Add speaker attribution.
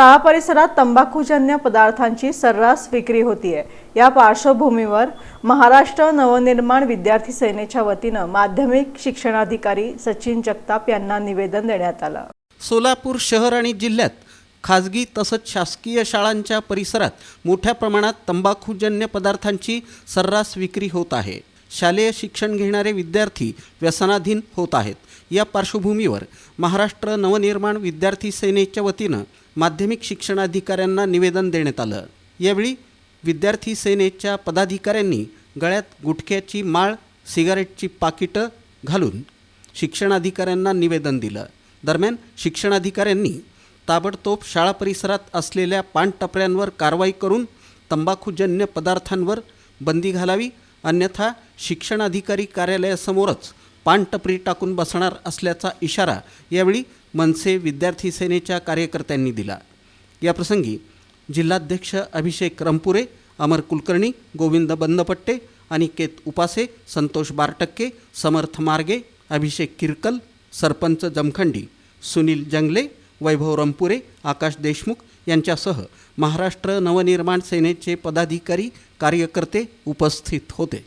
Speaker 1: शाळा परिसरात तंबाखूजन्य पदार्थांची सर्रास विक्री होतीये. या पार्श्वभूमीवर महाराष्ट्र नवनिर्माण विद्यार्थी सेनेच्या वतीनं माध्यमिक शिक्षणाधिकारी सचिन जगताप यांना निवेदन देण्यात आलं.
Speaker 2: सोलापूर शहर आणि जिल्ह्यात खाजगी तसंच शासकीय शाळांच्या परिसरात मोठ्या प्रमाणात तंबाखूजन्य पदार्थांची सर्रास विक्री होत आहे. शालेय शिक्षण घेणारे विद्यार्थी व्यसनाधीन होत आहेत. या पार्श्वभूमीवर महाराष्ट्र नवनिर्माण विद्यार्थी सेनेच्या वतीनं माध्यमिक शिक्षणाधिकाऱ्यांना निवेदन देण्यात आलं. यावेळी विद्यार्थी सेनेच्या पदाधिकाऱ्यांनी गळ्यात गुटख्याची माळ सिगारेटची पाकिटं घालून शिक्षणाधिकाऱ्यांना निवेदन दिलं. दरम्यान शिक्षणाधिकाऱ्यांनी ताबडतोब शाळा परिसरात असलेल्या पानटपऱ्यांवर कारवाई करून तंबाखूजन्य पदार्थांवर बंदी घालावी अन्यथा शिक्षणाधिकारी कार्यालयासमोरच पानटपरी टाकून बसणार असल्याचा इशारा यावेळी मनसे विद्यार्थी सेनेच्या कार्यकर्त्यांनी दिला. याप्रसंगी जिल्हाध्यक्ष अभिषेक रंपुरे अमर कुलकर्णी गोविंद बंदपट्टे अनिकेत उपासे संतोष बारटक्के समर्थ मार्गे अभिषेक किरकल सरपंच जमखंडी सुनील जंगले वैभव रंपुरे आकाश देशमुख यांच्यासह महाराष्ट्र नवनिर्माण सेनेचे पदाधिकारी कार्यकर्ते उपस्थित होते.